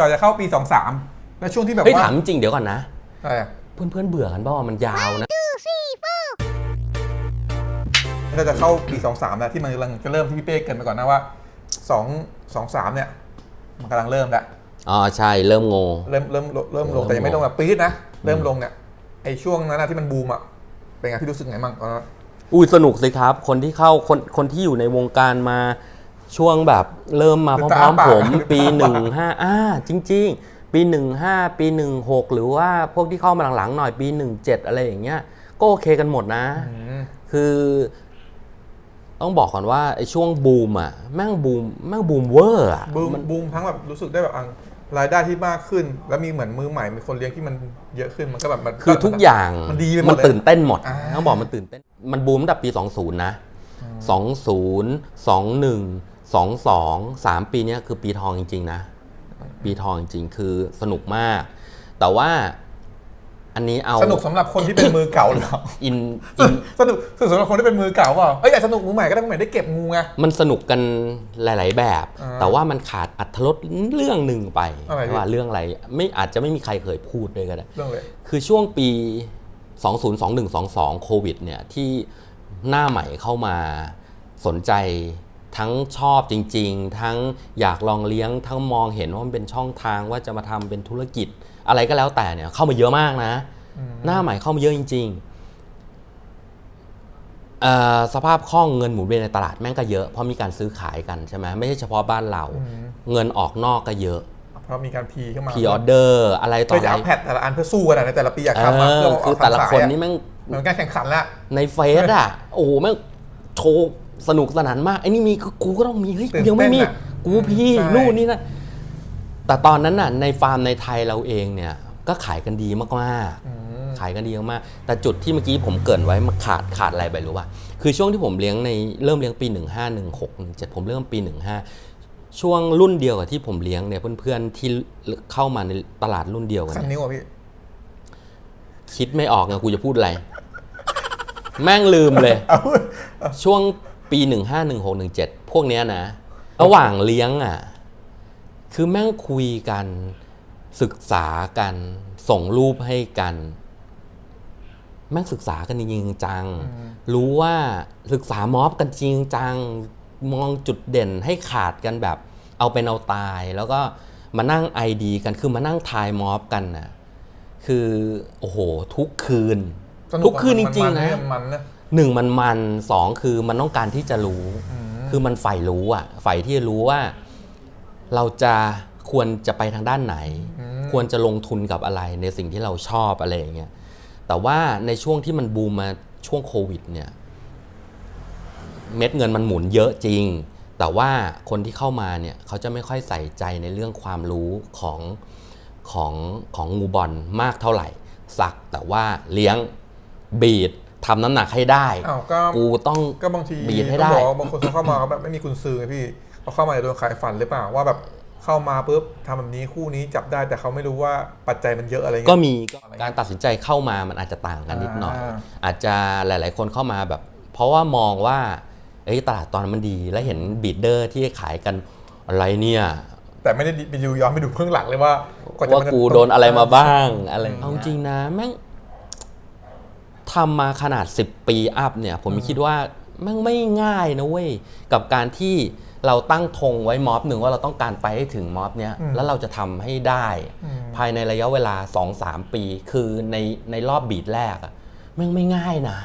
ก่อนจะเข้าปี 23 แล้วช่วงที่แบบเฮ้ยว่าถามจริงเดี๋ยวก่อนนะ อะไรอะเพื่อนๆเบื่อกันเปล่าว่ามันยาวนะ เราจะเข้าปี 23แล้วที่มันกำลังจะเริ่มที่พี่เป้เกรินไปก่อนนะว่า2 2 3เนี่ย มันกำลังเริ่มแล้ว อ๋อใช่เริ่มโงเริ่มเริ่มเริ่มลง แต่ยังไม่ลงแบบปี๊ดนะ เริ่มลงเนี่ยไอช่วงนั้นนะที่มันบูมอะเป็นไงพี่รู้สึกไงบ้างตอนนั้นอุ้ยสนุกสิครับ คนที่เข้าคนคนที่อยู่ในวงการมา ช่วงแบบเริ่มมาพร้อมๆผมปีหนึ่งห้าอ่าจริง ๆ ปีหนึ่งห้าปีหนึ่งหกหรือว่าพวกที่เข้ามาหลังๆหน่อยปีหนึ่งเจ็ดอะไรอย่างเงี้ยก็โอเคกันหมดนะอืมคือ ต้องบอกก่อนว่าไอ้ช่วงบูมอะแม่งบูมแม่งบูมเวอร์อะบูมมันบูมทั้งแบบรู้สึกได้แบบอะรายได้ที่มากขึ้น แล้วมีเหมือนมือใหม่มีคนเลี้ยงที่มันเยอะขึ้นมันก็แบบมันคือทุกอย่างมันดีไปหมมัดนเลยตื่นเต้นหมดอ่าต้องบอกมันตื่นเต้น มันบูมตั้งแต่ปี 20 นะ 20 21 22 3ปีเนี้ยคือปีทองจริง ๆ นะ ปีทองจริงๆคือสนุกมาก แต่ว่าอันนี้เอาสนุกสำหรับคนที่เป็นมือเก่าหรือเปล่าอินอินสนุกสนุกสำหรับคนที่เป็นมือเก่าเปล่าเอ้ยอยากสนุกมือใหม่ก็ได้มือใหม่ได้เก็บงูไงมันสนุกกันหลาย ๆ แบบอ่าแต่ว่ามันขาดอัตรสเรื่องหนึ่งไปอะไรพี่ว่าเรื่องอะไรไม่อาจจะไม่มีใครเคยพูดเลยก็ได้เรื่องเลยคือช่วงปี 2021-22 โควิดเนี่ยที่หน้าใหม่เข้ามาสนใจ ทั้งชอบจริง ๆ ทั้งอยากลองเลี้ยง ทั้งมองเห็นว่ามันเป็นช่องทางว่าจะมาทำเป็นธุรกิจ อะไรก็แล้วแต่เนี่ย เข้ามาเยอะมากนะ หน้าใหม่เข้ามาเยอะจริงๆเอ่อสภาพคล่องเงินหมุนเวียนในตลาดแม่งก็เยอะเพราะมีการซื้อขายกันใช่ไหมไม่ใช่เฉพาะบ้านเรา เงินออกนอกก็เยอะเพราะมีการพีเข้ามาพีออเดอร์อะไรต่อเพื่ออะจะไรเอาแพทแต่ละอันเพื่อสู้กันอะในแต่ละปีอยากเอทำมาเพื่ออเอาคือเอาแต่ละขายคนอะนี่แม่งเหมือนการแข่งขันละในเฟซอะ โอ้โหแม่งโชว์ สนุกสนานมากไอ้นี่มีก็กูก็ต้องมีเฮ้ยตื่นยังไม่มีเต้นอะกูพี่ใช่นู่นนี่นะแต่ตอนนั้นน่ะในฟาร์มในไทยเราเองเนี่ย ก็ขายกันดีมากอืมๆขายกันดีมากๆแต่จุดที่เมื่อกี้ผมเกรินไว้มาขาดขาดอะไรไปรู้ป่ะคือช่วงที่ผมเลี้ยงในเริ่มเลี้ยงปี 15 16 17 ผมเริ่มปี 15 ช่วงรุ่นเดียวกับที่ผมเลี้ยงเนี่ยเพื่อนๆที่เข้ามาในตลาดรุ่นเดียวกันสันเนี่ยนิ้วอะพี่คิดไม่ออกไงกูจะพูดอะไร แม่งลืมเลยเอาช่วง ปี 15 16 17 พวกเนี้ยนะ ระหว่างเลี้ยงอะ คือแม่งคุยกันศึกษากัน ส่งรูปให้กัน แม่งศึกษากันจริงๆจัง รู้ว่าศึกษาม็อบกันจริงจัง มองจุดเด่นให้ขาดกันแบบ เอาเป็นเอาตาย แล้วก็มานั่งไอดีกันคือมานั่งทายม็อบกันน่ะคือ โอ้โห ทุกคืนสนุทุกคืนจริงๆนะมันมันนะ หนึ่งมันมันสองคือมันต้องการที่จะรู้อืมคือมันใฝ่รู้อะใฝ่ที่จะรู้ว่า เราจะควรจะไปทางด้านไหน ควรจะลงทุนกับอะไรในสิ่งที่เราชอบอะไรอย่างเงี้ยแต่ว่าในช่วงที่มันบูมมาช่วงโควิดเนี่ย เม็ดเงินมันหมุนเยอะจริง แต่ว่าคนที่เข้ามาเนี่ยเขาจะไม่ค่อยใส่ใจในเรื่องความรู้ของของของงูบอลมากเท่าไหร่ สักแต่ว่าเลี้ยงบีด ทำน้ำหนักให้ได้ อ้าวก็กูต้องก็บางทีบีดให้ต้อได้งบอกว่าบางคนเขาเข้ามาเขาแบบไม่มีคุณซื้อไงพี่เขาเข้ามาจะโดนขายฝันหรือเปล่าว่าแบบเข้ามาปุ๊บทำแบบนี้คู่นี้จับได้แต่เขาไม่รู้ว่าปัจจัยมันเยอะอะไรก็เงี้ยมีการตัดสินใจเข้ามามันอาจจะต่างกันนิดหน่อย อ่า อาจจะหลาย ๆ คนเข้ามาแบบ เพราะว่ามองว่าเอ้ยตลาดตอนนั้นมันดี และเห็นบีดเดอร์ที่ขายกันอะไรเนี่ย แต่ไม่ได้ไปดูย้อนไปดูเบื้องหลังเลยว่าก่อนจะว่ามากูโดนอะไรมาบ้างอะไรอืมเอาจริงนะแม่ง ทำมาขนาด 10 ปีอัพเนี่ย ผมคิดว่าแม่งไม่ง่ายนะเว้ย กับการที่เราตั้งธงไว้ม็อบหนึ่งว่าเราต้องการไปให้ถึงม็อบเนี้ยแล้วเราจะทำให้ได้ ภายในระยะเวลา 2-3 ปี คือในในรอบบีดแรกอะแม่งไม่ง่ายนะ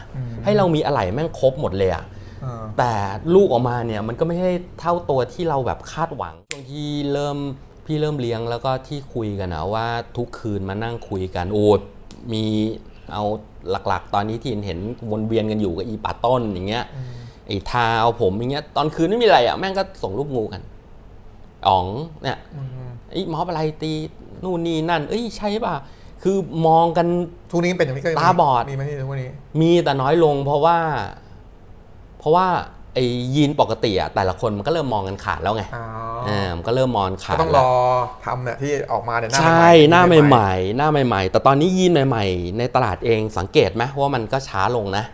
ให้เรามีอะไรแม่งครบหมดเลยอะอ่าแต่ลูกออกมาเนี่ยมันก็ไม่ใช่เท่าตัวที่เราแบบคาดหวังช่วงที่เริ่มพี่เริ่มเลี้ยงแล้วก็ที่คุยกันนะว่าทุกคืนมานั่งคุยกันโอ้มีเอา หลัก ๆ ตอนนี้ที่เห็นวนเวียนกันอยู่กับอีป่าต้นอย่างเงี้ยไอ้ทาเอาผมอย่างเงี้ยตอนคืนไม่มีอะไรอะแม่งก็ส่งรูปงูกันอ๋องเนี่ยไอ้มอบอะไรตีนู่นนี่นั่น เอ้ยใช่ป่ะคือมองกันทุกนี้เป็นอย่างนี้ก็ยังมีตาบอดมีไหมที่ทุกวันนี้ มีแต่น้อยลงเพราะว่า เพราะว่า ไอ้ยีนปกติอะแต่ละคนมันก็เริ่มมองกันขาดแล้วไงอ๋ออ่ามันก็เริ่มมองขาก็ดต้องรแล้วอทำเนี่ยที่ออกมาเนี่ยหน้าใช่ๆหน้าใหม่ๆใหม่ๆ หน้าใหม่ ๆ แต่ตอนนี้ยีนใหม่ ๆ ในตลาดเองสังเกตไหมว่ามันก็ช้าลงนะ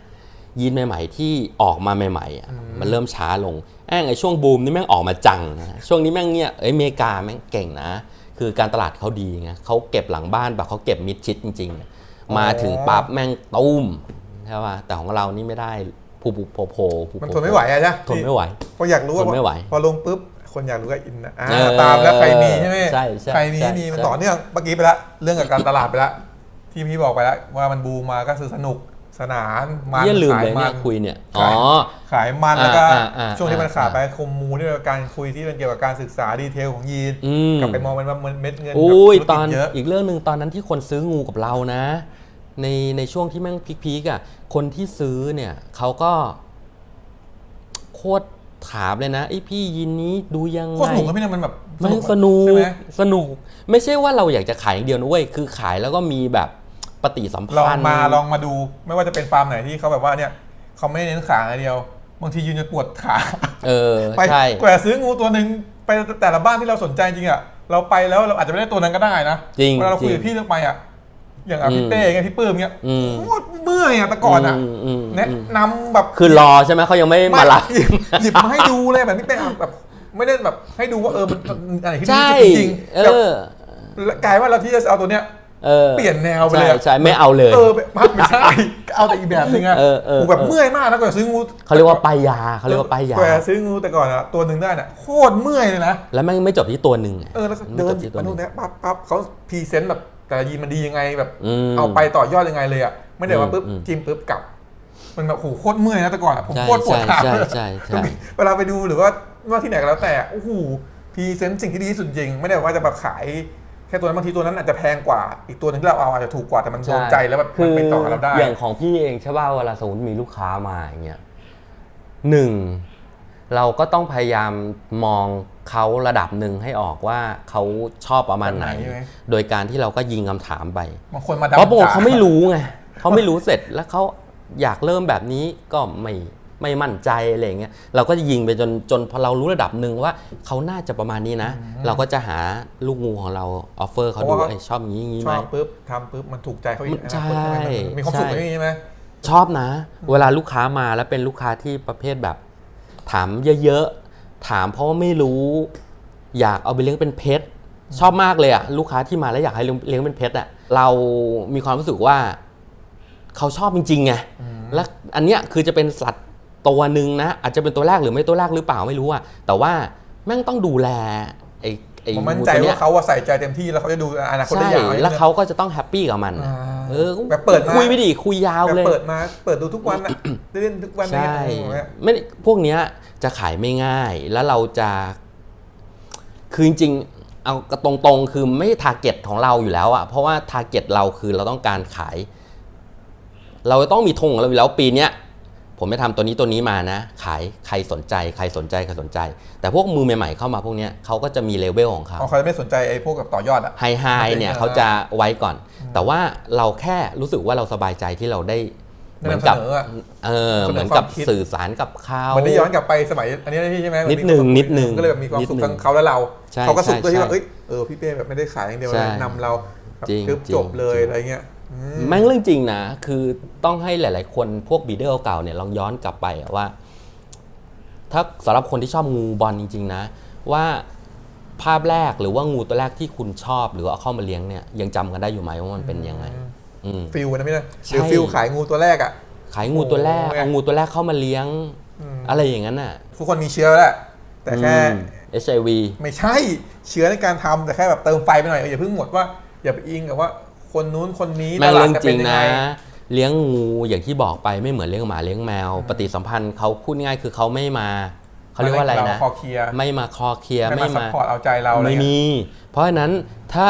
ยีนใหม่ ๆ ที่ออกมาใหม่ๆอะมันเริ่มช้าลงแม่งไอ้ช่วงบูมนี่แม่งออกมาจังนะช่วงนี้แม่งเงี้ยเอ้ยอเมริกาแม่งเก่งนะคืคือการตลาดเขาดีไงเขาเก็บหลังบ้านแบบเขาเก็บมิดชิดจริง ๆ มาถึงปั๊บแม่งตุ้มใช่ป่ะแต่ของเรานี่ไม่ได้ ผูผูโผโผผูมันโผทนไม่ไหวอะใช่ทนไม่ไหวพออยากรู้ว่าทนไม่ไหวพอลงปุ๊บคนอยากรู้ก็อินนะอ่าเออตามแล้วใครมีใช่ไหมใช่ใช่ใครมีใช่มีมันใช่ต่อเนื่องเมื่อกี้ไปละเรื่องกับการตลาดไปละที่พี่บอกไปแล้วว่ามันบูมมาก็คือสนุกสนานมันเยี่ยลืมขายเลยมัเนี่ยนคุยเนี่ยอ๋อขายมันแล้วก็อ่าอ่าอ่าช่วงที่มันขาดอ่าไปคมมูนี่เป็นการคุยที่เป็นเกี่ยวกับการศึกษาดีเทลของยีนอืมกลับไปมองมันว่ามันเม็ดเงินอุ้ยกับตธุอรนกิจเยอะอีกเรื่องหนึ่งตอนนั้นที่คนซื้องูกับเรานะ ในในช่วงที่แม่งพีคๆอะคนที่ซื้อเนี่ยเขาก็โคตรถามเลยนะไอยพี่ยินนี้ดูยังโคตรไงสนุกนะพี่นะมันแบบแม่งสนุกใช่ไหมสนุก ไม่ใช่ว่าเราอยากจะขายอย่างเดียวนะเว้ยคือขายแล้วก็มีแบบปฏิสัมลองพันธ์มาลองมาดู ไม่ว่าจะเป็นฟาร์มไหนที่เขาแบบว่าเนี่ยเขาไม่ได้เน้นขาอย่างเดียวบางทียืนจนปวดขาเออไปใช่กว่าจะซื้องูตัวหนึ่งไปแต่ละบ้านที่เราสนใจจริงอะเราไปแล้วเราอาจจะไม่ได้ตัวนั้นก็ได้นะจริงเวลาเราคุยจริกับงพี่เรื่องไปอะ อย่างอะอืมพี่เต้ไงพี่ปื้มเงี้ยอืม โคตรเมื่อยอะแต่ก่อนอะมอืมแนะอืมนำแบบคือรอใช่ไหมเขายังไม่มารับ หยิบหยิบมาให้ดูเลยแบบพี่เต้อะแบบ ไม่ได้แบบให้ดูว่าเออมันมันอะไรที่ดีใช่ที่สุดจริงเอๆแบบอ แล้วกลายว่าเราที่จะเอาตัวเนี้ย เออเปลี่ยนแนวไปเลยใช่อะใช่ไม่เอาเลย เออพักไม่ใช่ เอาแต่อีกแบบนึงอะเออเออ กูแบบเออเมื่อยมากนะกว่าจะซื้องูเขาเรียกว่าป้ายยาเขาเรียกว่าป้ายยา กว่าจะซื้องูแต่ก่อนอะตัวหนึ่งได้น่ะโคตรเมื่อยเลยนะ แล้วแม่งไม่จบที่ตัวหนึ่งอะเออแล้วก็ไม่เดิจนบหยิที่บตัวมาหนึ่นู่งนเนี่ยปั๊บปั๊บเขาพรีเซนต์แบบ แต่ละยีนมันดียังไงแบบ อืม เอาไปต่อยอดยังไงเลยอะไม่ได้ว่าปุ๊บอืม จิ้มปุ๊บกลับ มันแบบโหโคตรเมื่อยนะแต่ก่อนอะผมใช่โคตรปวดขาใช่ใช่ใช่ใช่ เวลาไปดูหรือว่าว่าที่ไหนก็แล้วแต่โอ้โหพรีเซนต์สิ่งที่ดีที่สุดจริง ไม่ได้ว่าจะแบบขายแค่ตัวนั้นบางทีตัวนั้นอาจจะแพงกว่า อีกตัวหนึงที่เราเอาอาจจะถูกกว่าแต่มันโดนใจแล้วแบบมันไปต่อกับเราได้อย่างของพี่เองใช่ป่ะเวลาสมมติมีลูกค้ามาอย่างเงี้ยหนึ่งเราก็ต้องพยายามมอง เขาระดับหนึ่งให้ออกว่าเขาชอบประมาณไหนแบบไหนใช่ไหมโดยการที่เราก็ยิงคำถามไปบางคนมาเพราะบางคนด่เขาไม่รู้ไงเขาไม่รู้เสร็จแล้วเขาอยากเริ่มแบบนี้ก็ไม่ไม่มั่นใจอะไรอย่างเงี้ยเราก็จะยิงไปจนจนพอเรารู้ระดับหนึ่งว่าเขาน่าจะประมาณนี้นะ เราก็จะหาลูกงูของเราออฟเฟอร์เขาดูเอ้ยชอบอย่างนี้อย่างนี้ชไหมอบปุ๊บทำปุ๊บมันถูกใจเขาอีกใช่อนาคตใช่ไหมมันมีความสุขใช่อย่างนี้ใช่ไหมชอบนะ เวลาลูกค้ามาแล้วเป็นลูกค้าที่ประเภทแบบ ถามเยอะๆ ถามเพราะว่าไม่รู้ อยากเอาไปเลี้ยงเป็นเพชชอบมากเลยอะลูกค้าที่มาแล้วอยากให้เลี้ยงเลี้ยงเป็นเพชอะเรามีความรู้สึกว่าเขาชอบจริงๆไงและอันเนี้ยคือจะเป็นสัตว์ตัวหนึ่งนะอาจจะเป็นตัวแรกหรือไม่ตัวแรกหรือเปล่าไม่รู้อะแต่ว่าแม่งต้องดูแลไอ้ ไอ้ผมมั่นงูใจตัวเนี้ว่ายเขาว่าใส่ใจเต็มที่แล้วเขาจะดูอนาคตได้ใช่ยาวแล้วเขาก็จะต้องแฮปปี้กับมันอ่าเออแบบเปิดมาคุยไม่ดีคุยยาวแบบเลยเปิดมาเปิดดูทุกวันอะเล่นทุกวันใช่อะไรเงี้ยไม่ได้พวกเนี้ยจะขายไม่ง่ายแล้วเราจะ คือจริงๆเอาตรงๆ คือไม่ทาร์เก็ตของเราอยู่แล้วอะเพราะว่าทาร์เก็ตเราคือเราต้องการขาย เราต้องมีธงของเราอยู่แล้วปีเนี้ย ผมจะทำตัวนี้ตัวนี้มานะ ขายใครสนใจใครสนใจใครสนใจ แต่พวกมือใหม่ๆเข้ามาพวกเนี้ยเขาก็จะมีเลเวลของเขาอ๋อเขาจะไม่สนใจไอ้พวกกับต่อยอดอะไฮไฮมันเป็นเนี่ยเออเขาจะไว้ก่อน แต่ว่าเราแค่รู้สึกว่าเราสบายใจที่เราได้เหมือนกับได้นำเสนออะเออเสนอเหมือนกับความคิดสื่อสารกับเขามันได้ย้อนกลับไปสมัยอันนี้นะพี่ใช่ไหมมันิดหนึ่งมีความนิดหนึ่งก็เลยแบบมีความนิดสุขหนึ่งทั้งเขาและเราใช่เขาก็สุขด้วยที่ใช่ว่าเอ้ยเออพี่เป้แบบไม่ได้ขายอย่างเดียวใช่เลยนำเราแบบจริงกึบจริงจบเลยจริงอะไรเงี้ยอืม แม่งเรื่องจริงนะคือต้องให้หลาย ๆ คนพวกบีเดอร์เก่าเนี่ยลองย้อนกลับไปอะว่า ถ้าสำหรับคนที่ชอบงูบอลจริง ๆ นะ ว่าภาพแรกหรือว่างูตัวแรกที่คุณชอบ หรือว่าเอาเข้ามาเลี้ยงเนี่ยยังจำกันได้อยู่ไหมว่ามันเป็นยังไงอืมฟิลนะพี่นะใช่หรือฟิลขายงูตัวแรกอะขายงูตัวแรกโอ้ยเอางูตัวแรกเข้ามาเลี้ยงอืมอะไรอย่างนั้นน่ะ ทุกคนมีเชื้อแหละแต่แค่อืม HIV ไม่ใช่เชื้อในการทำแต่แค่แบบเติมไฟไปหน่อยเอออย่าเพิ่งหมดว่าอย่าไปอิงกับว่า คนนู้นคนนี้แม่งตลาเรื่ดองจะจเป็รินงยังนะ ไง เลี้ยงงูอย่างที่บอกไปไม่เหมือนเลี้ยงหมาเลี้ยงแมว ปฏิสัมพันธ์เขาพูดง่ายๆคือเขาไม่มาเขาเรียกว่าอะไรนะคอเคลียร์ ไม่มาคอเคลียร์ไม่ไม่มาซัพมา พอร์ตเอาใจเราอะไรไม่เงี้ยมี เพราะฉะนั้นถ้า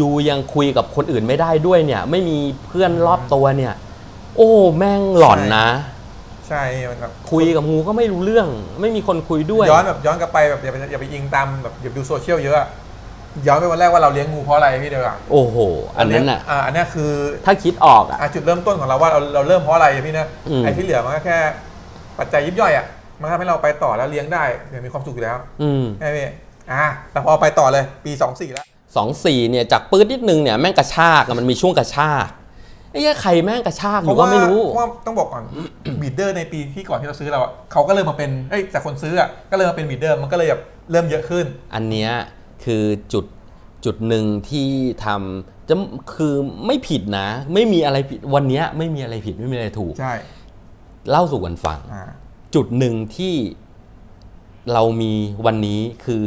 ยูยังคุยกับคนอื่นไม่ได้ด้วยเนี่ย ไม่มีเพื่อนรอบตัวเนี่ย โอ้แม่งหลอนนะ ใช่มันแบบคุยกับงูก็ไม่รู้เรื่อง ไม่มีคนคุยด้วย ย้อนแบบย้อนกลับไปแบบอย่าไปอย่าไปยิงตามแบบอย่าไปดูโซเชียลเยอะอะ ย้อนไปวันแรกว่าเราเลี้ยงงูเพราะอะไรพี่เดียวอะโอ้โห อันนั้นน่ะ อ่าอันเนี้ยคือถ้าคิดออกอะ อะจุดเริ่มต้นของเราว่าเราเราเริ่มเพราะอะไรพี่นะอืม ไอ้ที่เหลือมันก็แค่ ปัจจัยยิบย่อยอะมันทำให้เราไปต่อแล้วเลี้ยงได้อย่างมีความสุขอยู่แล้วอืมใช่ไหมพี่อะแต่พอไปต่อเลยปี2 4แล้ว สองสี่เนี่ยจากปื๊ดนิดนึงเนี่ยแม่งกระชากอะมันมีช่วงกระชากไอ้เหี้ยใครแม่งกระชากอเพยู่ราะก็ว่าไม่รู้ เพราะว่าต้องบอกก่อน บีดเดอร์ในปีที่ก่อนที่เราซื้อเราอะเขาก็เริ่มมาเป็นเอ้ยจากคนซื้ออะก็เริ่มมาเป็นบีดเดอร์มันก็เลยแบบเริ่มเยอะขึ้น อันเนี้ย คือจุดจุดหนึ่งที่ทำจะคือไม่ผิดนะ ไม่มีอะไรผิดวันเนี้ยไม่มีอะไรผิดไม่มีอะไรถูก ใช่ เล่าสู่กันฟังอ่าจุดหนึ่งที่เรามีวันนี้คือ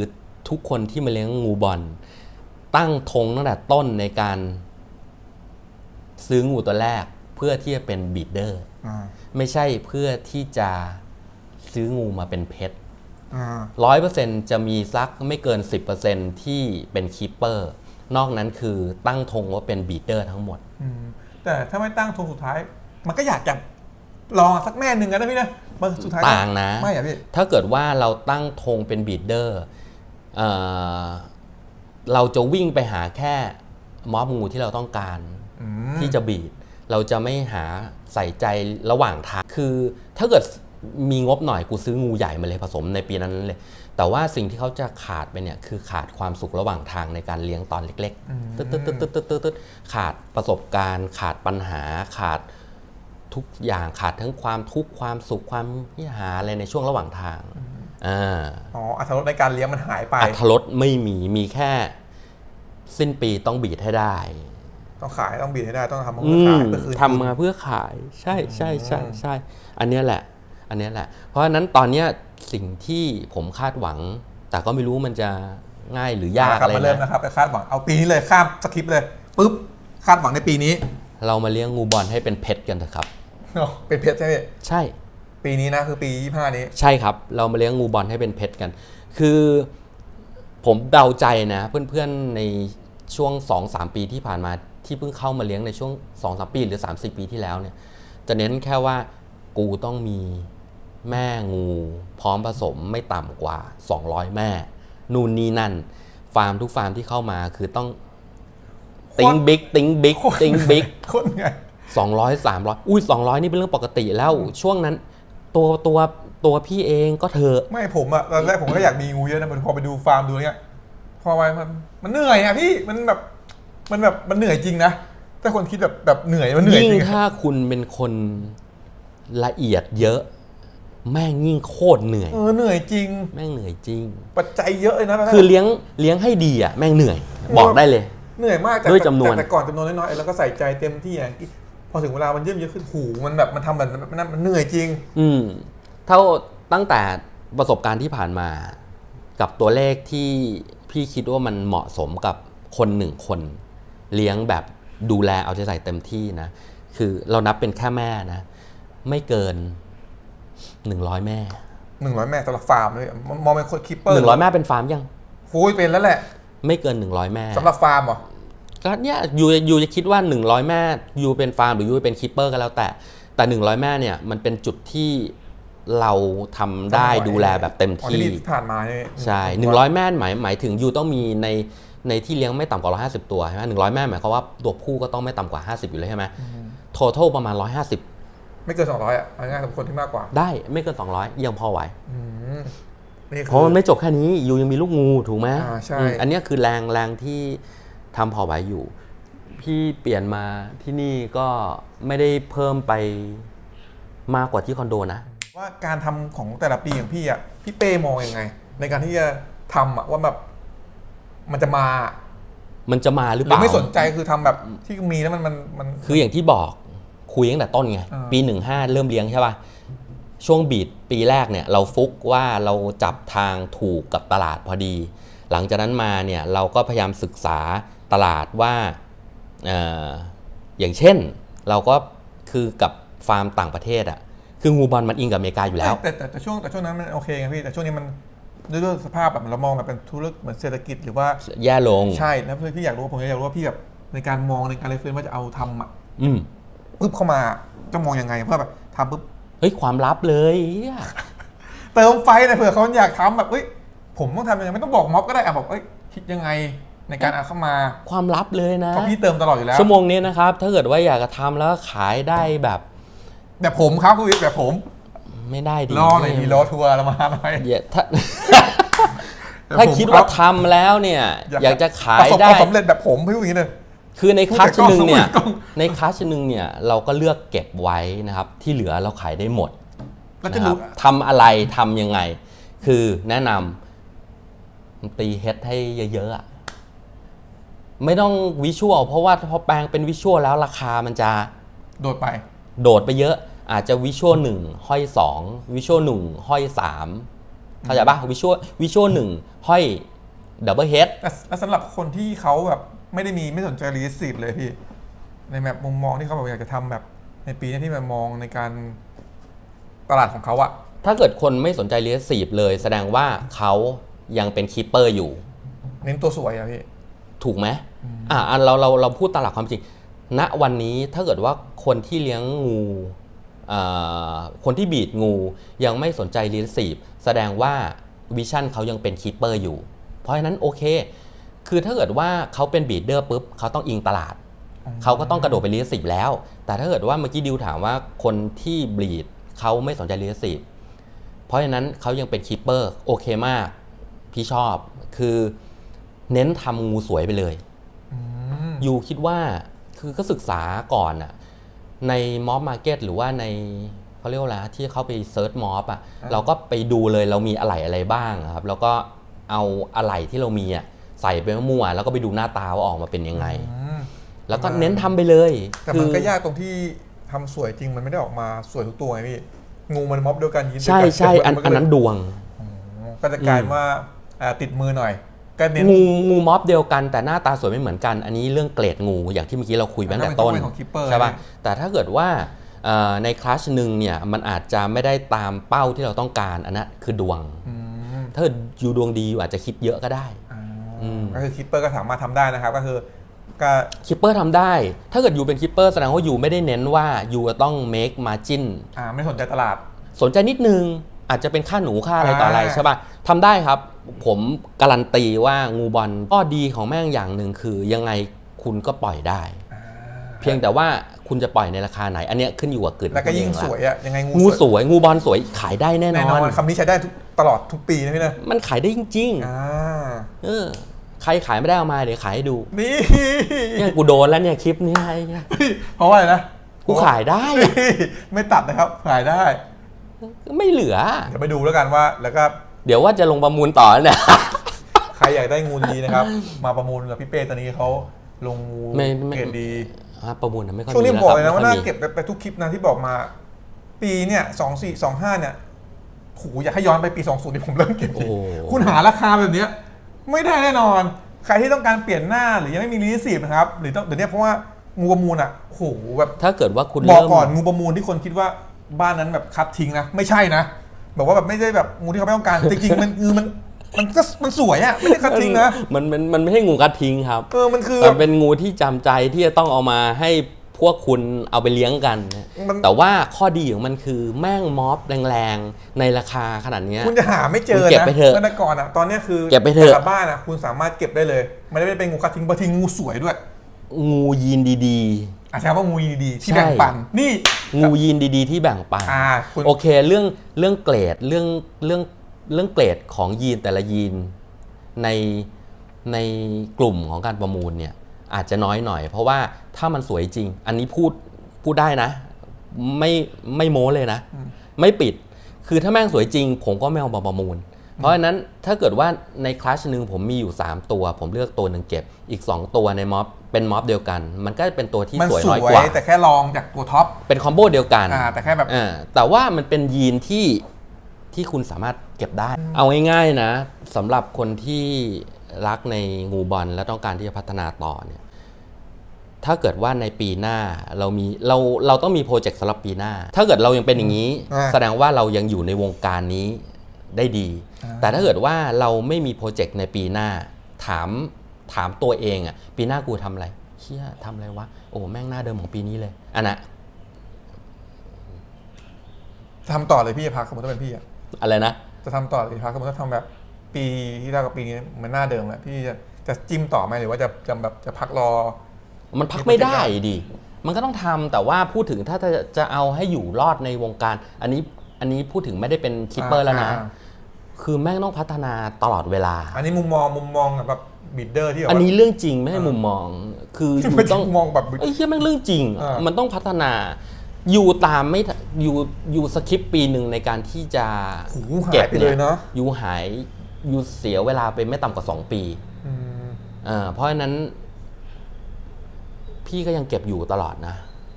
ทุกคนที่มาเลี้ยงงูบอล ตั้งธงตั้งแต่ต้นในการ ซื้องูตัวแรกเพื่อที่จะเป็นบีดเดอร์อ่าไม่ใช่เพื่อที่จะซื้องูมาเป็นเพชรอ่า ร้อยเปอร์เซ็นจะมีสักไม่เกิน 10%ที่เป็นคีปเปอร์ นอกนั้นคือตั้งธงว่าเป็นบีดเดอร์ทั้งหมดอืมแต่ถ้าไม่ตั้งทุนสุดท้าย มันก็อยากจะลองสักแม่หนึ่งนะพี่นะมันสุดท้ายก็ต่างนะ ไม่อะพี่ ถ้าเกิดว่าเราตั้งธงเป็นบีดเดอร์เอ่อเราจะวิ่งไปหาแค่ม็อบงูที่เราต้องการอืมที่จะบีด เราจะไม่หาใส่ใจระหว่างทาง คือถ้าเกิด มีงบหน่อยกูซื้องูใหญ่มาเลยผสมในปีนั้นเลย แต่ว่าสิ่งที่เขาจะขาดไปเนี่ยคือขาดความสุขระหว่างทางในการเลี้ยงตอนเล็กๆตึ๊ดตึ๊ดตึ๊ดตึ๊ดตึ๊ดตึ๊ดตึ๊ดขาดประสบการณ์ ขาดปัญหาขาดทุกอย่างขาดทั้งความทุกข์ความสุขความที่หาอะไรในช่วงระหว่างทางอ่าอ๋ออัตราลดในการเลี้ยงมันหายไปอัธรสไม่มีมีแค่ สิ้นปีต้องบีดให้ได้ ต้องขายต้องบีดให้ได้ต้องทำมาอืเพื่อขายมเพื่อคืนทำมาเพื่อขาย ใช่ใช่ใช่อืมใช่อันเนี้ยแหละ อันเนี้ยแหละ เพราะฉะนั้นตอนเนี้ยสิ่งที่ผมคาดหวัง แต่ก็ไม่รู้มันจะง่ายหรือยากครัอะบไรมาเริ่มนะนะครับไปคาดหวังเอาปีนี้เลยข้ามสคริปต์เลยปุ๊บคาดหวังในปีนี้ เรามาเลี้ยงงูบอลให้เป็นเพชรกันเถอะครับอ๋อเป็นเพชรใช่ไหมพี่ใช่ ปีนี้นะคือปี25นี้ ใช่ครับ เรามาเลี้ยงงูบอลให้เป็นเพชรกัน คือผมเดาใจนะ เพื่อนๆในช่วง 2-3 ปีที่ผ่านมาที่เพิ่งเข้ามาเลี้ยงในช่วง2-3ปีหรือ 3-4 ปีที่แล้วเนี่ย จะเน้นแค่ว่ากูต้องมี แม่งูพร้อมผสมไม่ต่ำกว่า 200 แม่ นู่นนี่นั่น ฟาร์มทุกฟาร์มที่เข้ามาคือต้องติงบิ๊กติงบิ๊กติงบิ๊กคนไงสองร้อยสามร้อยอุ้ยสองร้อยนี่เป็นเรื่องปกติแล้ว ช่วงนั้น ตัวตัวตัวพี่เองก็เถอะไม่ผมอะตอนแรกผมก็อยากมีงูเยอะนะมันพอไปดูฟาร์มดูเนี้ยพอไปมันมันเหนื่อยอะพี่มันแบบมันแบบมันเหนื่อยจริงนะถ้าคนคิดแบบแบบเหนื่อยมันเหนื่อยยิ่งจริงอะถ้าคุณเป็นคนละเอียดเยอะ แม่งยิ่งโคตรเหนื่อย เออเหนื่อยจริง แม่งเหนื่อยจริง ปัจจัยเยอะเลยนะคือเลี้ยงเลี้ยงให้ดีอะแม่งเหนื่อย บอกได้เลย เหนื่อยมากจากด้วยจำนวนจากแต่ก่อนจำนวนน้อยๆแล้วก็ใส่ใจเต็มที่อย่างที่พอถึงเวลามันเยิ่มเยอะขึ้นหูมันแบบมันทำแบบมันมันเหนื่อยจริง อืมเท่าตั้งแต่ประสบการณ์ที่ผ่านมา กับตัวเลขที่พี่คิดว่ามันเหมาะสมกับคนหนึ่งคน เลี้ยงแบบดูแลเอาใจใส่เต็มที่นะ คือเรานับเป็นแค่แม่นะ ไม่เกิน หนึ่งร้อยแม่ หนึ่งร้อยแม่สำหรับฟาร์มเลยมองเป็นคนคิปเปอร์หนึ่งร้อยแม่เป็นฟาร์มยัง คุยเป็นแล้วแหละไม่เกินหนึ่งร้อยแม่สำหรับฟาร์มเหรอ ก็เนี่ยยูยูจะคิดว่า 100 แม่ยูเป็นฟาร์มหรือยูเป็นคีปเปอร์ก็แล้วแต่ แต่ 100 แม่เนี่ยมันเป็นจุดที่เราทำได้ดูแลแบบเต็มอ๋อที่ ที่ผ่านมาเนี่ยใช่100 แม่หมายหมายถึงยูต้องมีในในที่เลี้ยงไม่ต่ำกว่า 150 ตัวใช่ไหมหนึ่งร้อยแม่หมายความว่าตัวผู้ก็ต้องไม่ต่ำกว่า 50 อยู่เลยใช่ไหม total ประมาณ 150 ไม่เกินสองร้อยอะเอาง่ายๆสำหรับคนที่มากกว่าได้ไม่เกิน 200 ยังพอไหว อืมนี่เพคืราะอมันไม่จบแค่นี้ยูยังมีลูกงูถูกไหมอ่าใช่อืมอันเนี้ยคือแรงแรงที่ทำพอไหวอยู่ พี่เปลี่ยนมาที่นี่ก็ไม่ได้เพิ่มไปมากกว่าที่คอนโดนะ ว่าการทำของแต่ละปีของพี่อะพี่เป้มองยังไง ในการที่จะทำอะว่าแบบมันจะมามันจะมาหรือหเปรือล่า ไม่สนใจคือทำแบบที่มีแล้วมันมันมัน คืออย่างที่บอก คุยตั้งแต่ต้นไงอ่าปี 15 เริ่มเลี้ยงใช่ป่ะ ช่วงบีดปีแรกเนี่ยเราฟุกว่าเราจับทางถูกกับตลาดพอดี หลังจากนั้นมาเนี่ยเราก็พยายามศึกษาตลาดว่าเอออย่างเช่น เราก็คือกับฟาร์มต่างประเทศอะคืองูบอลมันอิงกับอเมริกาอยู่แล้ว แต่แต่แต่ช่วงแต่ช่วงนั้นมันโอเคไงพี่แต่ช่วงนี้มันด้วยด้วยสภาพแบบเรามองแบบเป็นธุรกิจเหมือนเศรษฐกิจหรือว่าแย่ลงใช่แล้วพี่อยากรู้ผมอยากรู้ว่าพี่แบบในการมองในการเรฟเฟนว่าจะเอาทำอะอืม ปุ๊บเข้ามาจะมองยังไงเพื่อแบบทำปุ๊บเฮ้ยความลับเลยเหี้ยเติมไฟหน่อยเผื่อเขาอยากทำแบบเอ้ยผมต้องทำยังไงไม่ต้องบอกม็อบก็ได้อะบอกเอ้ยคิดยังไงในการเอาเข้ามาความลับเลยนะ เพราะพี่เติมตลอดอยู่แล้วชั่วโมงนี้นะครับ ถ้าเกิดว่าอยากจะทำแล้วขายได้แบบแบบผมครับคุณวิทย์แบบผมไม่ได้ดีรอหน่อยมีรอทัวร์เรามาหน่อย อย่าถ้า แต่ถ้าผมคิดครัว่าบทำแล้วเนี่ย อยากจะขายประสบได้ความสำเร็จแบบผมพี่พูดอย่างนี้เลย คือในคลัชหนึ่งเนี่ยพูดแต่กล้องในคลัชหนึ่งเนี่ยเราก็เลือกเก็บไว้นะครับ ที่เหลือเราขายได้หมดแล้วจะนะครู้รับทำอะไรทำยังไง คือแนะนำตีเฮดให้เยอะๆอะไม่ต้องวิชวลเพราะว่าพอแปลงเป็นวิชวลแล้วราคามันจะ โดดไป โดดไปเยอะอาจจะวิชวลหนึ่งห้อยสองวิชวลหนึ่งห้อยสามเข้าใจปะวิชวลวิชวลหนึ่งห้อยดับเบิลเฮดแต่แล้วสำหรับคนที่เขาแบบ ไม่ได้มีไม่สนใจรีสิฟเลยพี่ ในแบบมุมมองที่เขาแบบอยากจะทำแบบในปีนี้ที่มันมองในการตลาดของเขาอะถ้าเกิดคนไม่สนใจเลียสีบเลย แสดงว่าเขายังเป็นคีปเปอร์อยู่ เน้นตัวสวยอะพี่ ถูกไหมอ่าอันเราเราเราพูดตามหลักความจริง ณวันนี้ถ้าเกิดว่าคนที่เลี้ยงงูอ่าคนที่บีดงูยังไม่สนใจเลี้ยงสีบแสดงว่าวิชั่นเขายังเป็นคีปเปอร์อยู่ เพราะฉะนั้นโอเค คือถ้าเกิดว่าเขาเป็นบีดเดอร์ปุ๊บเขาต้องอิงตลาด เขาก็ต้องกระโดดไปเลี้ยงสีบแล้ว แต่ถ้าเกิดว่าเมื่อกี้ดิวถามว่าคนที่บีดเขาไม่สนใจเลี้ยงสีบเพราะฉะนั้นเขายังเป็นคีปเปอร์โอเคมาก พี่ชอบคือเน้นทำงูสวยไปเลยอืมยูคิดว่าคือก็ศึกษาก่อนอะในม็อบมาร์เก็ตหรือว่าในเขาเรียกว่าอะไรที่เขาไปเซิร์ชม็อบอะเราก็ไปดูเลยเรามีอะไหล่อะไรบ้างอะครับ แล้วก็เอาอะไหล่ที่เรามีอะ ใส่ไปมั่วๆแล้วก็ไปดูหน้าตาว่าออกมาเป็นยังไงอืมแล้วก็เน้นทำไปเลยแต่มันก็ยากตรงที่ทำสวยจริงมันไม่ได้ออกมาสวยทุกตัวไงพี่งูมันม็อบเดียวกันยีนเดียวใช่กัใช่แต่อันมัก็อันเลยนั้นดวงก็จะกลายว่าอ่าติดมือหน่อยก็เน้นงูงูม็อบเดียวกันแต่หน้าตาสวยไม่เหมือนกัน อันนี้เรื่องเกรดงูอย่างที่เมื่อกี้เราคุยไปตั้งแต่ต้นแล้วก็เป็นของ keeper ใช่ป่ะนะแต่ถ้าเกิดว่าเอ่อในคลาสหนึ่งเนี่ยมันอาจจะไม่ได้ตามเป้าที่เราต้องการอันนั้นคือดวงอืมถ้าเกิดอยู่ดวงดีอยู่อาจจะคิดเยอะก็ได้อ่าอืม ก็คือคิปเปอร์ก็สามารถทำได้นะครับ ก็คือก็คิปเปอร์ทำได้ ถ้าเกิดอยู่เป็นคิปเปอร์แสดงว่าอยู่ไม่ได้เน้นว่าอยู่จะต้อง make margin อ่าไม่สนใจตลาด สนใจนิดนึงอาจจะเป็นค่าหนูค่าอะไรต่ออะไรอ่าใช่ป่ะทำได้ครับ ผมการันตีว่างูบอลข้อดีของแม่งอย่างหนึ่งคือยังไงคุณก็ปล่อยได้อ่าเพียงแต่ว่าคุณจะปล่อยในราคาไหน อันเนี้ยขึ้นอยู่กับกึ่แล้วก็ยิ่งคุณเอสวยอะยังไงงูงูสวยงูบอลสวยขายได้แน่นแน่อนนอนคำนี้ใช้ได้ทุกตลอดทุกปีนะพี่นะมันขายได้จริงอ่าๆเออ ใครขายไม่ได้เอามาเดี๋ยวขายให้ดูนี่เนี่ยกูโดนแล้วเนี่ยคลิปนี้ไอ้เนี่ยเพราะว่าอะไรนะกูขายได้ ไม่ตัดนะครับ ขายได้ไม่เหลือ เดี๋ยวไปดูแล้วกันว่า แล้วก็ เดี๋ยวว่าจะลงประมูลต่อเนี่ยใครอยากได้งูดีนะครับ มาประมูลกับพี่เป้ตอนนี้เขาลงงูไม่ไม่เกรดดีอะประมูลนะไม่ค่อยช่วงนี้มีบอกเลยนะคว่าบน่าไม่ค่อยมีเก็บไปไปทุกคลิปนะที่บอกมา ปีเนี่ยสองสี่สองห้าเนี่ยโหอยากให้ย้อนไปปีสองศูนย์ที่ผมเริ่มเก็บโอ้โหคุณหาราคาแบบเนี้ย ไม่ได้แน่นอน ใครที่ต้องการเปลี่ยนหน้าหรือยังไม่มีรีสิฟนะครับ หรือต้องเดี๋ยวนี้เพราะว่างูประมูลอะโหแบบถ้าเกิดว่าคุณบอกเริ่มก่อนงูประมูลที่คนคิดว่าบ้านนั้นแบบคัดทิ้งนะ ไม่ใช่นะแบบว่าแบบไม่ได้แบบงูที่เขาไม่ต้องการจริงๆมันคือมันมันก็มันสวยอะไม่ได้คัดทิ้งนะมันมันมันไม่ใช่งูกระทิงครับ เออมันคือ มันเป็นงูที่จำใจที่จะต้องเอามาให้ พวกคุณเอาไปเลี้ยงกัน มัน แต่ว่าข้อดีของมันคือแม่งม็อบแรงๆ ในราคาขนาดเนี้ย คุณจะหาไม่เจอคุณเก็บนะไปเถอะมื่แต่ก่อนอะตอนเนี้ยคือเก็บไปเถอะแต่ละบ้านอะคุณสามารถเก็บได้เลยไม่ได้เป็นงูคัดทิ้งบางทีงูสวยด้วยงูยีนดีอาใช้ว่างูดีๆที่ใช่แบ่งปันนี่ ๆ งูยีนดีๆ ที่แบ่งปันอ่าคุณ โอเคเรื่องเรื่องเกรดเรื่องเรื่องเรื่องเกรดของยีนแต่ละยีนในในกลุ่มของการประมูลเนี่ย อาจจะน้อยหน่อย เพราะว่าถ้ามันสวยจริง อันนี้พูดพูดได้นะ ไม่ไม่โม้เลยนะ ไม่ปิดคือถ้าแม่งสวยจริง ผมก็ไม่เอามาประมูล เพราะฉะนั้นถ้าเกิดว่าในคลาสหนึ่งผมมีอยู่ 3 ตัว ผมเลือกตัวหนึ่งเก็บ อีก 2 ตัวในม็อบเป็นม็อบเดียวกัน มันก็จะเป็นตัวที่มันสวยสน้วอยยกว่าแต่แค่ลองจากตัวท็อปเป็นคอมโบเดียวกันอ่าแต่แค่แบบอ่าแต่ว่ามันเป็นยีนที่ที่คุณสามารถเก็บได้ เอาง่ายๆนะสำหรับคนที่ รักในงูบอลและต้องการที่จะพัฒนาต่อเนี่ยถ้าเกิดว่าในปีหน้าเรามีเราเราต้องมีโปรเจกต์สำหรับปีหน้า ถ้าเกิดเรายังเป็นอย่างนี้อ่าแสดงว่าเรายังอยู่ในวงการนี้ได้ดีอ่าแต่ถ้าเกิดว่าเราไม่มีโปรเจกต์ในปีหน้า ถามถามตัวเองอะปีหน้ากูทำอะไรเชี่ยทำอะไรวะโอ้แม่งหน้าเดิมของปีนี้เลยอันน่ะทำต่อเลยพี่พักสมมติถ้าเป็นพี่อะอะไรนะ จะทำต่อเลยพักสมมติถ้าทำแบบ ปีที่แล้วกับปีนี้เหมือนหน้าเดิมแหละพี่จะจะจิ้มต่อไหมหรือว่าจะจะแบบจะพักรอ มันพักไม่ได้ดิมันก็ต้องทำแต่ว่าพูดถึงถ้าจะจะเอาให้อยู่รอดในวงการ อันนี้อันนี้พูดถึงไม่ได้เป็นคิปเปอร์แล้วนะอ่าคือแม่งต้องพัฒนาตลอดเวลา อันนี้มุมมองมุมมองแบบบิดเดอร์ที่แบบอันว่านี้เรื่องจริงไม่ใช่มุมมอง คืออยู่ไม่ต้ต้อองงมองแบบไอ้ยเหี้ยแม่งเรื่องจริงอ่ามัมันต้องพัฒนาอยู่ตามไม่ทันอยู่อยู่สคริปต์ปีหนึ่งในการที่จะหูหาเก็ยบไปเลยเนาะอยู่หายอ ยู่เสียเวลาไปไม่ต่ำกว่า2ปีอืมอ่าเพราะฉะนั้น พี่ก็ยังเก็บอยู่ตลอดนะ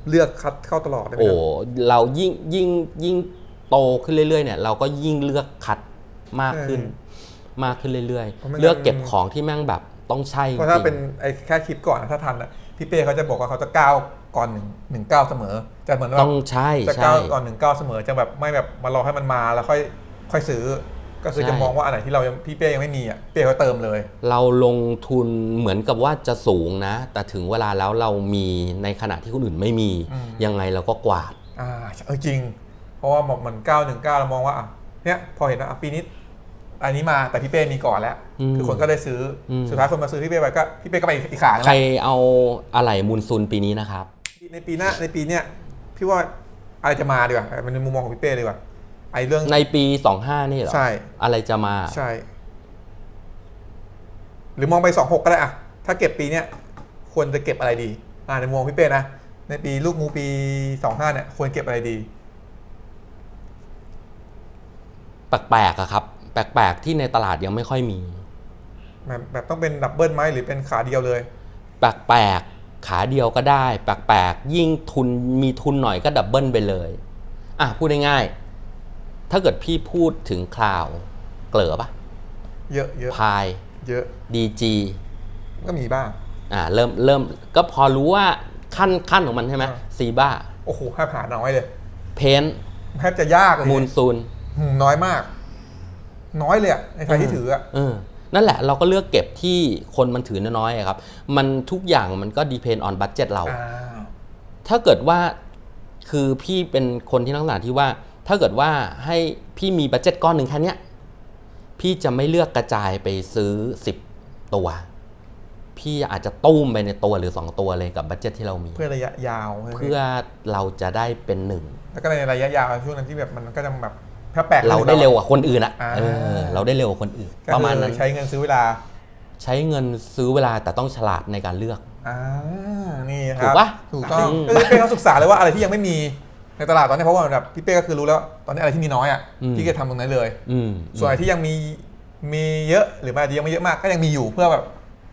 เลือกคัดเข้าตลอดเลยไหมโอ้ครับเรายิ่งยิ่งยิ่งโตขึ้นเรื่อยๆเนี่ย เราก็ยิ่งเลือกคัดมากขึ้น มากขึ้นเรื่อยเพราะไม่งั้นๆเลือกเก็บของที่แม่งแบบต้องใช่เพราะถ้าจริงเป็นไอ้แค่คลิปก่อนนะถ้าทันอะพี่เป้เขาจะบอกว่าเขาจะก้าวก่อนหนึ่งหนึ่งก้าวเสมอ จะเหมือนว่าต้องใช่จะใช่ก้าวก่อนหนึ่งก้าวเสมอจะแบบไม่แบบมารอให้มันมาแล้วค่อยค่อยซื้อ ก็คือใช่จะมองว่าอันไหนที่เรายังพี่เป้ยังไม่มีอะเป้เขาเติมเลย เราลงทุนเหมือนกับว่าจะสูงนะ แต่ถึงเวลาแล้วเรามีในขณะที่คนอื่นไม่มีอืมยังไงเราก็กวาดอ่าเออจริง เพราะว่าบอกมันก้าวหนึ่งก้าวเรามองว่าอะเนี่ยพอเห็นว่าอะปีนี้อันนี้มาแต่พี่เป้มีก่อนแล้วอืมคือคนก็ได้ซื้ออมสุดท้ายคนมาซื้อพี่เป้ไปก็พี่เป้ก็ไปอีกขาหนึ่งใครละเอาอะไรมูลซุนปีนี้นะครับ ในปีหน้าในปีเนี้ยพี่ว่าอะไรจะมาดีกว่ามันในมุมมองของพี่เป้ดีกว่า ไอ้เรื่องในปี 25 นี่เหรอใช่ อะไรจะมา ใช่ หรือมองไปสองหกก็ได้อะถ้าเก็บปีเนี้ยควรจะเก็บอะไรดี อ่าในมุมมองพี่เป้นะ ในปีลูกงูปีสองห้าเนี่ยควรเก็บอะไรดีแปลกๆอะครับ แปลกๆที่ในตลาดยังไม่ค่อยมี แบบแบบต้องเป็นดับเบิลไหมหรือเป็นขาเดียวเลยแปลกๆขาเดียวก็ได้ แปลกๆยิ่งทุนมีทุนหน่อยก็ดับเบิลไปเลย อะพูดง่ายๆ ถ้าเกิดพี่พูดถึงคลาวเกลือปะเยอะเยอะพายเยอะดีจีก็มีบ้างอ่าเริ่มเริ่มก็พอรู้ว่าขั้นขั้นของมันใช่ไหมอ่าซีบ้าโอ้โหแทบหาน้อยเลย เพนแทบจะยากเลยมูลซูนหืมน้อยมาก น้อยเลยอะในใครที่ถืออะเออนั่นแหละเราก็เลือกเก็บที่คนมันถือน้อยๆอะครับ มันทุกอย่างมันก็ดีเพนออนบัตเจ็ตเราอ่าถ้าเกิดว่าคือพี่เป็นคนที่ลักษณะที่ว่า ถ้าเกิดว่าให้พี่มีบัตเจ็ตก้อนหนึ่งแค่เนี้ยพี่จะไม่เลือกกระจายไปซื้อ 10 ตัว พี่อาจจะตุ้มไปในตัวหรือ 2 ตัวเลยกับบัตเจ็ตที่เรามี เพื่อระยะยาวเพื่อเราจะได้เป็นหนึ่งแล้วก็ในระยะยาวช่วงนั้นที่แบบมันก็จะแบบถ้าแปลกเราได้เร็วกว่าคนอื่นอะอ่าเออเราได้เร็วกว่าคนอื่นก็ประมาณนั้นคือใช้เงินซื้อเวลา ใช้เงินซื้อเวลาแต่ต้องฉลาดในการเลือกอ่านี่คถูรับกปะถูกต้องอืมก็คือเป้เขาศึกษาเลยว่าอะไรที่ยังไม่มี ในตลาดตอนนี้เพราะว่าแบบพี่เป้ก็คือรู้แล้วตอนนี้อะไรที่มีน้อยอะอืม พี่ก็ทำตรงนั้นเลย อืม ส่วนอะไรที่ยังมีมีเยอะหรือมันอาจจะยังไม่เยอะมากก็ยังมีอยู่เพื่อแบบ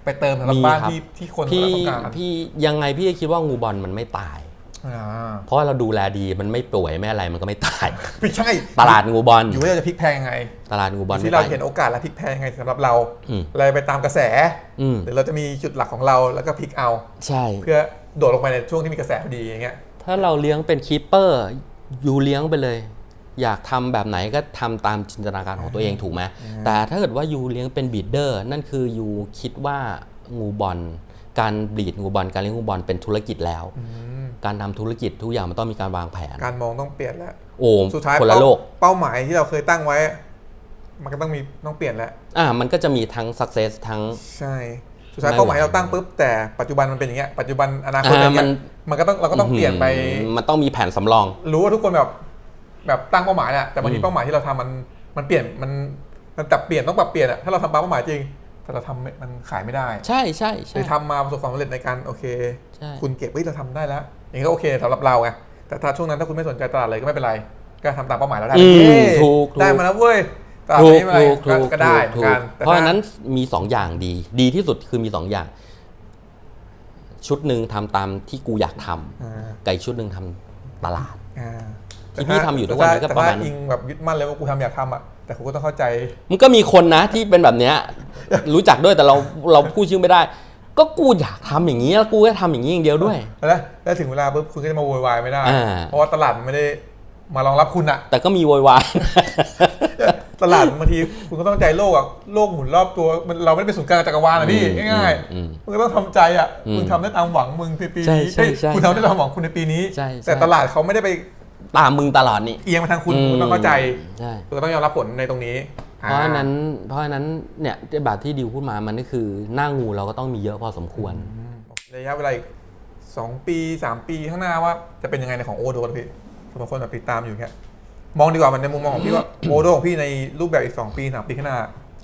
ไปเติมสำหรับมีบ้านครับ ที่ที่คนพี่ต้องการพี่ยังไงพี่ก็คิดว่างูบอลมันไม่ตาย อ่าเพราะว่าเราดูแลดีมันไม่ป่วยไม่อะไรมันก็ไม่ตาย ไม่ใช่ตลาดงูบอลอยู่ที่เราจะพลิกแพลงยังไงตลาดงูบอลไม่ที่เราตาย เห็นโอกาสและพลิกแพลงยังไงสำหรับเราอืม เราไปตามกระแส อืมหรือเราจะมีจุดหลักของเราแล้วก็พลิกเอา ใช่ เพื่อโดดลงไปในช่วงที่มีกระแสพอดีอย่างเงี้ย ถ้าเราเลี้ยงเป็นคีปเปอร์ยูเลี้ยงไปเลย อยากทำแบบไหนก็ทำตามจินตนาการของตัวเองถูกไหมแต่ถ้าเกิดว่ายูเลี้ยงเป็นบีดเดอร์นั่นคือยูคิดว่างูบอล การบีดงูบอลการเลี้ยงงูบอลเป็นธุรกิจแล้ว การทำธุรกิจทุกอย่างมันต้องมีการวางแผน การมองต้องเปลี่ยนแล้วโอ้สุดท้ายคนละเป้าโลกเป้าหมายที่เราเคยตั้งไว้ มันก็ต้องมีต้องเปลี่ยนแล้วอ่ามันก็จะมีทั้ง success ทั้งใช่ สุดท้ายไม่เป้าหมายไหวเราตั้งปุ๊บแต่ปัจจุบันมันเป็นอย่างเงี้ยปัจจุบันอนาคตเป็นอย่างเงี้ยอ่ามัมันก็ต้องเราก็ต้องเปลี่ยนไปอืมมันต้องมีแผนสำรอง รู้ว่าทุกคนแบบแบบตั้งเป้าหมายแหละแต่บางทีอืมเป้าหมายที่เราทำมันมันเปลี่ยนมันมันปรับเปลี่ยนต้องปรับเปลี่ยนอะถ้าเราทำตามเป้าหมายจริง แต่เราทำไม่มันขายไม่ได้ ใช่ใช่หใช่รือทำมาประสบความสำเร็จในการโอเคใช่คุณเก็บเฮ้ยเราทำได้แล้วอย่างนี้ก็โอเคสำหรับเราไงแต่ถ้าช่วงนั้นถ้าคุณไม่สนใจตลาดเลยก็ไม่เป็นไร ก็ทำตามเป้าหมายเราได้อืมเย้ถูกถูกได้มาแล้วเว้ย ตลาดถูกนี้ไม่เป็นไรถูกถูก็กก็ได้เหมืถูอนกกันแต่เพราะถ้ฉะนั้นมีสองอย่างดี ดีที่สุดคือมีสองอย่าง ชุดหนึ่งทำตามที่กูอยากทำอ่าไก่ชุดหนึ่งทำตลาดอ่าที่พี่ทำอยู่ทุกวันนี้ก็แต่ประถ้ามาณนั้นอิงแบบยึดมั่นเลยว่ากูทำอยากทำอะแต่คุณก็ต้องเข้าใจ มันก็มีคนนะที่เป็นแบบเนี้ยรู้จักด้วยแต่เราเราพูดชื่อไม่ได้ ก็กูอยากทำอย่างนี้แล้วกูก็ทำอย่างนี้อย่างเดียวด้วยแล้วแล้วถึงเวลาปุ๊บคุณก็จะมาโวยวายไม่ได้อ่าเพราะว่าตลาดมันไม่ได้มารองรับคุณอะแต่ก็มีโวยวาย ตลาดบางทีคุณก็ต้องใจโลกอะโลกหมุนรอบตัวมันเราไม่ได้เป็นศูนย์กลางจักรวาลอะพี่อืมง่ายอืมๆมึงก็ต้องทำใจอะอืมมึงทำได้ตามหวังมึงในปีใช่นี้ใช่เฮ้ยใช่คุณทำได้ตามหวังคุณในปีนี้ ใช่ใช่ แต่ตลาดเขาไม่ได้ไปตามมึงตลอดนี่เอียงมาทางคุณคุณต้องเข้าใจใช่ คุณก็ต้องยอมรับผลในตรงนี้เพราะฉะนั้นเพราะฉะนั้นเนี่ยแบบที่ดิวพูดมามันก็คือหน้างูเราก็ต้องมีเยอะพอสมควร อืมระยะเวลาอีกสองปีสามปีข้างหน้าว่าจะเป็นยังไงในของโอโดนพี่สำหรับคนแบบติดตามอยู่แค่ มองดีกว่ามันในมุมมองของพี่ว่าโอโดของพี่ในรูปแบบอีกสองปีสามปีข้างหน้า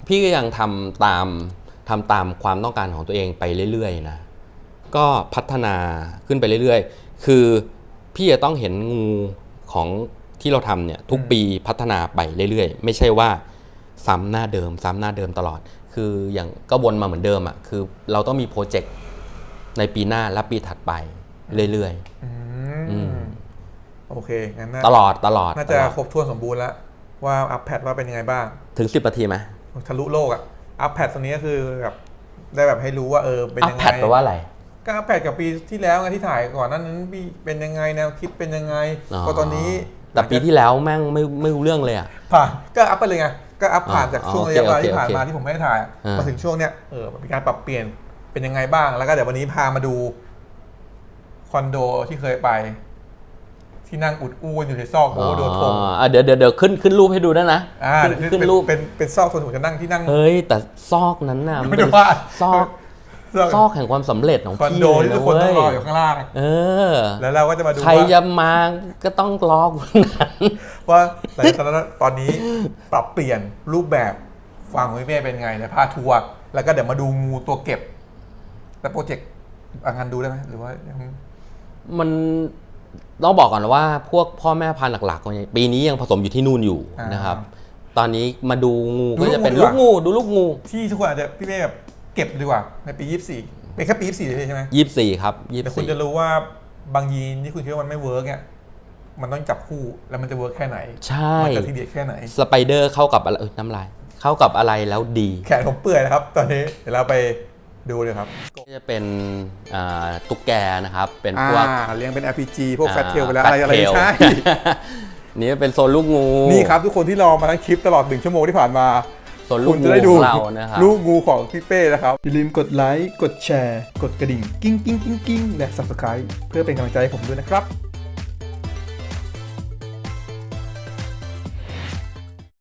พี่ก็ยังทำตามทำตามความต้องการของตัวเองไปเรื่อยๆนะ ก็พัฒนาขึ้นไปเรื่อยๆ คือพี่จะต้องเห็นงูของที่เราทำเนี่ยทุกปีพัฒนาไปเรื่อยๆ ไม่ใช่ว่าซ้ำหน้าเดิม ซ้ำหน้าเดิมตลอด คืออย่างก็วนมาเหมือนเดิมอะ่ะคือเราต้องมีโปรเจกต์ในปีหน้าและปีถัดไปเรื่อย อือืมม โอเคงั้นน่าๆตลอดตลอดน่าตจะลอดครบถ้วนสมบูรณ์แล้ว ว่าอัพแพดว่าเป็นยังไงบ้าง ถึง 10นาทีไหมทะลุโลกอะอัพแพดตรงนี้ก็คือแบบได้แบบให้รู้ว่าเออเป็นอัพยังไงแพดแปลว่าอะไรก็อัพแพดกับปีที่แล้วไงที่ถ่ายก่อนหนั้นนั้นปีเป็นยังไงแนวคิดเป็นยังไงก็ตอนนี้ แต่ปีที่แล้วแม่งไม่ไม่รู้เรื่องเลยอะผ่านก็อัพไปเลยไงก็อัพผ่านอ๋อจากช่วงโอระเคยะเวลาโอเคที่ผ่านโอเคมาที่ผมไม่ได้ถ่ายอ่ามมาถึงช่วงเนี้ยเออมีการปรับเปลี่ยนเป็นยังไงบ้างแล้วก็เดี๋ยววันนี้พามาดูคอนโดที่เคยไป ที่นั่งอุดอู้กันอยู่ในซอกโอ้โดนถมอ่าเดี๋ยวเดี๋ยวเดี๋ยวขึ้นขึ้นรูปให้ดูด้วยนะอ่าขึ้นเดี๋ยวขึ้นเป็นรูปเป็นเป็นซอกส่วนผมจะนั่งที่นั่งเฮ้ยแต่ซอกนั้นน่ะมันไม่เป็ได้นว่าซอกซอกซอกแห่งความสำเร็จของคอนพี่โดเลยที่นะทุกคนต้องรอเว้ยอยู่ข้างล่างเออ แล้วเราก็จะมาดูใครว่าจะมาก็ต้องรอคนนั้นว่าหลังจากนั้นตอนนี้ปรับเปลี่ยนรูปแบบฟังของพี่เป้เป็นไงเนี่ยพาทัวร์แล้วก็เดี๋ยวมาดูงูตัวเก็บ แต่โปรเจกต์อะงานดูได้ไหมหรือว่ายังมัน ต้องบอกก่อนว่าพวกพ่อแม่พันธุ์หลักๆเนี่ยปีนี้ยังผสมอยู่ที่นู่นอยู่อ่านนะครับ ตอนนี้มาดูงูดูก็ลูกจะเป็นงูดีกลูว่ากงูดูลูกงู ที่ทุกคนอาจจะพี่เป้แบบเก็บดีกว่าในปี 24เป็นแค่ปี 24เลยใช่ไหมยี่สี่ครับยี่แต่คุณสี่จะรู้ว่าบางยีนที่คุณคิดว่ามันไม่เวิร์กเนี่ยมันต้องจับคู่แล้วมันจะเวิร์กแค่ไหน ใช่มันจะทีเดียดแค่ไหน สไปเดอร์เข้ากับอะไรเอ้ยน้ำลาย เข้ากับอะไรแล้วดี แขนผมเปื่อยนะครับ ตอนนี้เดี๋ยวเราไป ดูเลยครับก็จะเป็นอ่าตุ๊กแกนะครับ เป็นอ่าพวกเลี้ยงเป็น RPG พวกอ่าแฟตเทลไปแล้ว fat อะไรอะไร tail ใช่ นี่เป็นโซนลูกงูนี่ครับ ทุกคนที่รอมาทั้งคลิปตลอดหนึ่งชั่วโมงที่ผ่านมา โซนลูคุกณงูจะได้ดูของเรานะครับ ลูกงูของพี่เป้นะครับ อย่าลืมกดไลค์ กดแชร์ กดกระดิ่ง กิ้งกิ้งกิ้งกิ้งและ subscribe เพื่อเป็นกำลังใจให้ผมด้วยนะครับ